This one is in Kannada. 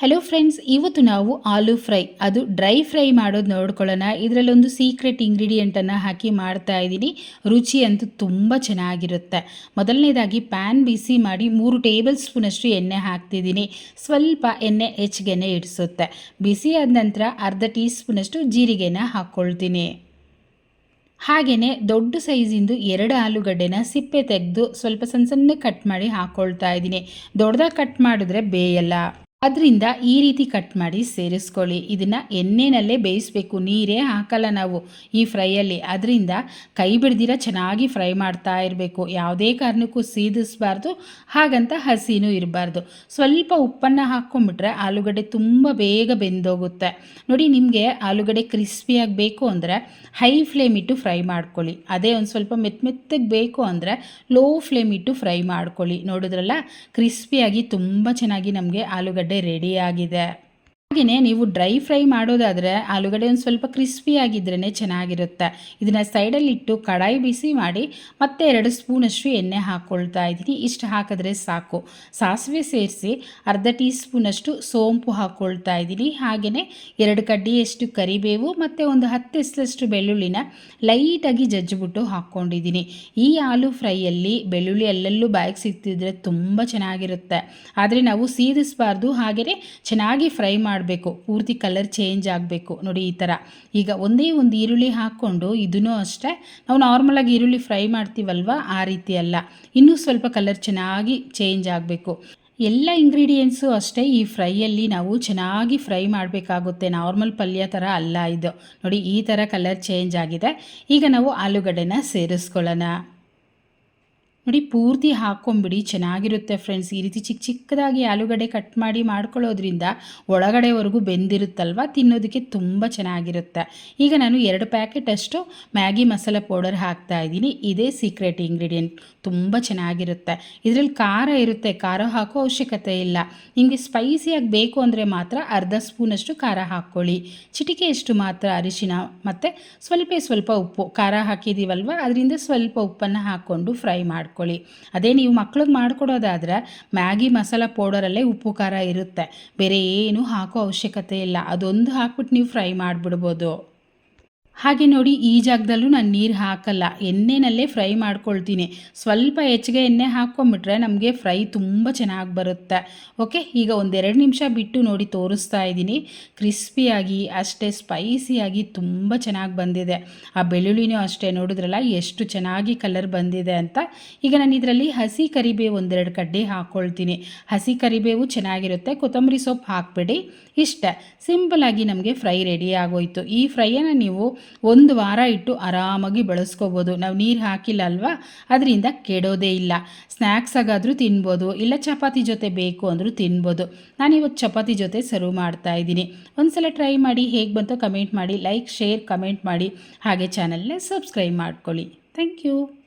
ಹಲೋ ಫ್ರೆಂಡ್ಸ್ ಇವತ್ತು ನಾವು ಆಲೂ ಫ್ರೈ, ಅದು ಡ್ರೈ ಫ್ರೈ ಮಾಡೋದು ನೋಡ್ಕೊಳ್ಳೋಣ. ಇದರಲ್ಲೊಂದು ಸೀಕ್ರೆಟ್ ಇಂಗ್ರೀಡಿಯೆಂಟನ್ನು ಹಾಕಿ ಮಾಡ್ತಾ ಇದ್ದೀನಿ. ರುಚಿ ಅಂತೂ ತುಂಬ ಚೆನ್ನಾಗಿರುತ್ತೆ. ಮೊದಲನೇದಾಗಿ ಪ್ಯಾನ್ ಬಿಸಿ ಮಾಡಿ ಮೂರು ಟೇಬಲ್ ಸ್ಪೂನಷ್ಟು ಎಣ್ಣೆ ಹಾಕ್ತಿದ್ದೀನಿ. ಸ್ವಲ್ಪ ಎಣ್ಣೆ ಹೆಚ್ಚಿಗೆನೆ ಇಡಿಸುತ್ತೆ. ಬಿಸಿ ಆದ ನಂತರ ಅರ್ಧ ಟೀ ಸ್ಪೂನಷ್ಟು ಜೀರಿಗೆನ ಹಾಕ್ಕೊಳ್ತೀನಿ ಹಾಗೆಯೇ ದೊಡ್ಡ ಸೈಜಿಂದು ಎರಡು ಆಲೂಗಡ್ಡೆನ ಸಿಪ್ಪೆ ತೆಗೆದು ಸ್ವಲ್ಪ ಸಣ್ಣ ಸಣ್ಣ ಕಟ್ ಮಾಡಿ ಹಾಕ್ಕೊಳ್ತಾ ಇದ್ದೀನಿ. ದೊಡ್ಡದಾಗಿ ಕಟ್ ಮಾಡಿದ್ರೆ ಬೇಯಲ್ಲ. ಅದರಿಂದ ಈ ರೀತಿ ಕಟ್ ಮಾಡಿ ಸೇರಿಸ್ಕೊಳ್ಳಿ. ಇದನ್ನು ಎಣ್ಣೆನಲ್ಲೇ ಬೇಯಿಸಬೇಕು. ನೀರೇ ಹಾಕಲ್ಲ ನಾವು ಈ ಫ್ರೈಯಲ್ಲಿ. ಅದರಿಂದ ಕೈ ಬಿಡ್ದಿರ ಚೆನ್ನಾಗಿ ಫ್ರೈ ಮಾಡ್ತಾ ಇರಬೇಕು. ಯಾವುದೇ ಕಾರಣಕ್ಕೂ ಸೀದಿಸ್ಬಾರ್ದು, ಹಾಗಂತ ಹಸಿನೂ ಇರಬಾರ್ದು. ಸ್ವಲ್ಪ ಉಪ್ಪನ್ನು ಹಾಕ್ಕೊಂಬಿಟ್ರೆ ಆಲೂಗಡ್ಡೆ ತುಂಬ ಬೇಗ ಬೆಂದೋಗುತ್ತೆ. ನೋಡಿ, ನಿಮಗೆ ಆಲೂಗಡ್ಡೆ ಕ್ರಿಸ್ಪಿಯಾಗಿ ಬೇಕು ಅಂದರೆ ಹೈ ಫ್ಲೇಮ್ ಇಟ್ಟು ಫ್ರೈ ಮಾಡ್ಕೊಳ್ಳಿ. ಅದೇ ಒಂದು ಸ್ವಲ್ಪ ಮೆತ್ತ ಮೆತ್ತಗೆ ಬೇಕು ಅಂದರೆ ಲೋ ಫ್ಲೇಮ್ ಇಟ್ಟು ಫ್ರೈ ಮಾಡ್ಕೊಳ್ಳಿ. ನೋಡಿದ್ರಲ್ಲ ಕ್ರಿಸ್ಪಿಯಾಗಿ ತುಂಬ ಚೆನ್ನಾಗಿ ನಮಗೆ ಆಲೂಗಡ್ಡೆ ರೆಡಿಯಾಗಿದೆ ಹಾಗೆಯೇ ನೀವು ಡ್ರೈ ಫ್ರೈ ಮಾಡೋದಾದರೆ ಆಲೂಗಡ್ಡೆ ಒಂದು ಸ್ವಲ್ಪ ಕ್ರಿಸ್ಪಿ ಆಗಿದ್ರೇ ಚೆನ್ನಾಗಿರುತ್ತೆ. ಇದನ್ನು ಸೈಡಲ್ಲಿಟ್ಟು ಕಡಾಯಿ ಬಿಸಿ ಮಾಡಿ ಮತ್ತೆ ಎರಡು ಸ್ಪೂನಷ್ಟು ಎಣ್ಣೆ ಹಾಕ್ಕೊಳ್ತಾ ಇದ್ದೀನಿ. ಇಷ್ಟು ಹಾಕಿದ್ರೆ ಸಾಕು. ಸಾಸಿವೆ ಸೇರಿಸಿ ಅರ್ಧ ಟೀ ಸ್ಪೂನಷ್ಟು ಸೋಂಪು ಹಾಕ್ಕೊಳ್ತಾ ಇದ್ದೀನಿ. ಹಾಗೆಯೇ ಎರಡು ಕಡ್ಡಿಯಷ್ಟು ಕರಿಬೇವು ಮತ್ತು ಒಂದು ಹತ್ತು ಎಸ್ಲಷ್ಟು ಬೆಳ್ಳುಳ್ಳಿನ ಲೈಟಾಗಿ ಜಜ್ಜಿಬಿಟ್ಟು ಹಾಕ್ಕೊಂಡಿದ್ದೀನಿ ಈ ಆಲೂ ಫ್ರೈಯಲ್ಲಿ ಬೆಳ್ಳುಳ್ಳಿ ಅಲ್ಲೆಲ್ಲೂ ಬಾಯಿಗೆ ಸಿಗ್ತಿದ್ರೆ ತುಂಬ ಚೆನ್ನಾಗಿರುತ್ತೆ. ಆದರೆ ನಾವು ಸೀದಿಸಬಾರ್ದು. ಹಾಗೆಯೇ ಚೆನ್ನಾಗಿ ಫ್ರೈ ಮಾಡಿ ಮಾಡಬೇಕು. ಪೂರ್ತಿ ಕಲರ್ ಚೇಂಜ್ ಆಗಬೇಕು. ನೋಡಿ ಈ ಥರ ಈಗ ಒಂದೇ ಒಂದು ಈರುಳ್ಳಿ ಹಾಕ್ಕೊಂಡು ಇದೂ ಅಷ್ಟೇ, ನಾವು ನಾರ್ಮಲಾಗಿ ಈರುಳ್ಳಿ ಫ್ರೈ ಮಾಡ್ತೀವಲ್ವ? ಆ ರೀತಿ ಅಲ್ಲ. ಇನ್ನೂ ಸ್ವಲ್ಪ ಕಲರ್ ಚೆನ್ನಾಗಿ ಚೇಂಜ್ ಆಗಬೇಕು. ಎಲ್ಲ ಇಂಗ್ರೀಡಿಯೆಂಟ್ಸು ಅಷ್ಟೇ ಈ ಫ್ರೈಯಲ್ಲಿ ನಾವು ಚೆನ್ನಾಗಿ ಫ್ರೈ ಮಾಡಬೇಕಾಗುತ್ತೆ. ನಾರ್ಮಲ್ ಪಲ್ಯ ಥರ ಅಲ್ಲ ಇದು. ನೋಡಿ ಈ ಥರ ಕಲರ್ ಚೇಂಜ್ ಆಗಿದೆ. ಈಗ ನಾವು ಆಲೂಗಡ್ಡೆನ ಸೇರಿಸ್ಕೊಳ್ಳೋಣ. ನೋಡಿ, ಪೂರ್ತಿ ಹಾಕ್ಕೊಂಬಿಡಿ ಚೆನ್ನಾಗಿರುತ್ತೆ ಫ್ರೆಂಡ್ಸ್ ಈ ರೀತಿ ಚಿಕ್ಕ ಚಿಕ್ಕದಾಗಿ ಆಲೂಗಡ್ಡೆ ಕಟ್ ಮಾಡಿ ಮಾಡ್ಕೊಳ್ಳೋದ್ರಿಂದ ಒಳಗಡೆವರೆಗೂ ಬೆಂದಿರುತ್ತಲ್ವ? ತಿನ್ನೋದಕ್ಕೆ ತುಂಬ ಚೆನ್ನಾಗಿರುತ್ತೆ. ಈಗ ನಾನು ಎರಡು ಪ್ಯಾಕೆಟ್ ಅಷ್ಟು ಮ್ಯಾಗಿ ಮಸಾಲೆ ಪೌಡರ್ ಹಾಕ್ತಾ ಇದ್ದೀನಿ. ಇದೇ ಸೀಕ್ರೆಟ್ ಇಂಗ್ರೀಡಿಯೆಂಟ್ ತುಂಬ ಚೆನ್ನಾಗಿರುತ್ತೆ. ಇದರಲ್ಲಿ ಖಾರ ಇರುತ್ತೆ. ಖಾರ ಹಾಕೋ ಅವಶ್ಯಕತೆ ಇಲ್ಲ. ನಿಮಗೆ ಸ್ಪೈಸಿಯಾಗಿ ಬೇಕು ಅಂದರೆ ಮಾತ್ರ ಅರ್ಧ ಸ್ಪೂನಷ್ಟು ಖಾರ ಹಾಕ್ಕೊಳ್ಳಿ. ಚಿಟಿಕೆಯಷ್ಟು ಮಾತ್ರ ಅರಿಶಿನ ಮತ್ತು ಸ್ವಲ್ಪ ಸ್ವಲ್ಪ ಉಪ್ಪು. ಖಾರ ಹಾಕಿದ್ದೀವಲ್ವ ಅದರಿಂದ ಸ್ವಲ್ಪ ಉಪ್ಪನ್ನು ಹಾಕ್ಕೊಂಡು ಫ್ರೈ ಮಾಡ್ಕೊಳ್ಳಿ. ಅದೇ ನೀವು ಮಕ್ಳಿಗೆ ಮಾಡ್ಕೊಡೋದಾದ್ರೆ ಮ್ಯಾಗಿ ಮಸಾಲ ಪೌಡರಲ್ಲೇ ಉಪ್ಪು ಖಾರ ಇರುತ್ತೆ. ಬೇರೆ ಏನು ಹಾಕೋ ಅವಶ್ಯಕತೆ ಇಲ್ಲ. ಅದೊಂದು ಹಾಕ್ಬಿಟ್ಟು ನೀವು ಫ್ರೈ ಮಾಡಿಬಿಡ್ಬೋದು. ಹಾಗೆ ನೋಡಿ ಈ ಜಾಗದಲ್ಲೂ ನಾನು ನೀರು ಹಾಕಲ್ಲ, ಎಣ್ಣೆನಲ್ಲೇ ಫ್ರೈ ಮಾಡ್ಕೊಳ್ತೀನಿ. ಸ್ವಲ್ಪ ಹೆಚ್ಚಿಗೆ ಎಣ್ಣೆ ಹಾಕ್ಕೊಂಬಿಟ್ರೆ ನಮಗೆ ಫ್ರೈ ತುಂಬ ಚೆನ್ನಾಗಿ ಬರುತ್ತೆ. ಓಕೆ, ಈಗ ಒಂದೆರಡು ನಿಮಿಷ ಬಿಟ್ಟು ನೋಡಿ ತೋರಿಸ್ತಾ ಇದ್ದೀನಿ. ಕ್ರಿಸ್ಪಿಯಾಗಿ, ಅಷ್ಟೇ ಸ್ಪೈಸಿಯಾಗಿ ತುಂಬ ಚೆನ್ನಾಗಿ ಬಂದಿದೆ. ಆ ಬೆಳ್ಳುಳ್ಳಿನೂ ಅಷ್ಟೇ ನೋಡಿದ್ರಲ್ಲ, ಎಷ್ಟು ಚೆನ್ನಾಗಿ ಕಲರ್ ಬಂದಿದೆ ಅಂತ. ಈಗ ನಾನು ಇದರಲ್ಲಿ ಹಸಿ ಕರಿಬೇವು ಒಂದೆರಡು ಕಡ್ಡಿ ಹಾಕ್ಕೊಳ್ತೀನಿ ಹಸಿ ಕರಿಬೇವು ಚೆನ್ನಾಗಿರುತ್ತೆ. ಕೊತ್ತಂಬರಿ ಸೊಪ್ಪು ಹಾಕ್ಬಿಡಿ. ಇಷ್ಟ. ಸಿಂಪಲಾಗಿ ನಮಗೆ ಫ್ರೈ ರೆಡಿ ಆಗೋಯ್ತು. ಈ ಫ್ರೈಯನ್ನು ನೀವು ಒಂದು ವಾರ ಇಟ್ಟು ಆರಾಮಾಗಿ ಬಳಸ್ಕೋಬೋದು. ನಾವು ನೀರು ಹಾಕಿಲ್ಲ ಅಲ್ವಾ ಅದರಿಂದ ಕೆಡೋದೇ ಇಲ್ಲ. ಸ್ನ್ಯಾಕ್ಸ್ ಆಗಾದರೂ ತಿನ್ಬೋದು. ಇಲ್ಲ ಚಪಾತಿ ಜೊತೆ ಬೇಕು ಅಂದರೂ ತಿನ್ಬೋದು. ನಾನಿವತ್ತು ಚಪಾತಿ ಜೊತೆ ಸರ್ವ್ ಮಾಡ್ತಾ ಇದ್ದೀನಿ. ಒಂದು ಟ್ರೈ ಮಾಡಿ ಹೇಗೆ ಬಂತೋ ಕಮೆಂಟ್ ಮಾಡಿ ಲೈಕ್ ಶೇರ್ ಕಮೆಂಟ್ ಮಾಡಿ. ಹಾಗೆ ಚಾನಲ್ನೇ ಸಬ್ಸ್ಕ್ರೈಬ್ ಮಾಡ್ಕೊಳ್ಳಿ. Thank you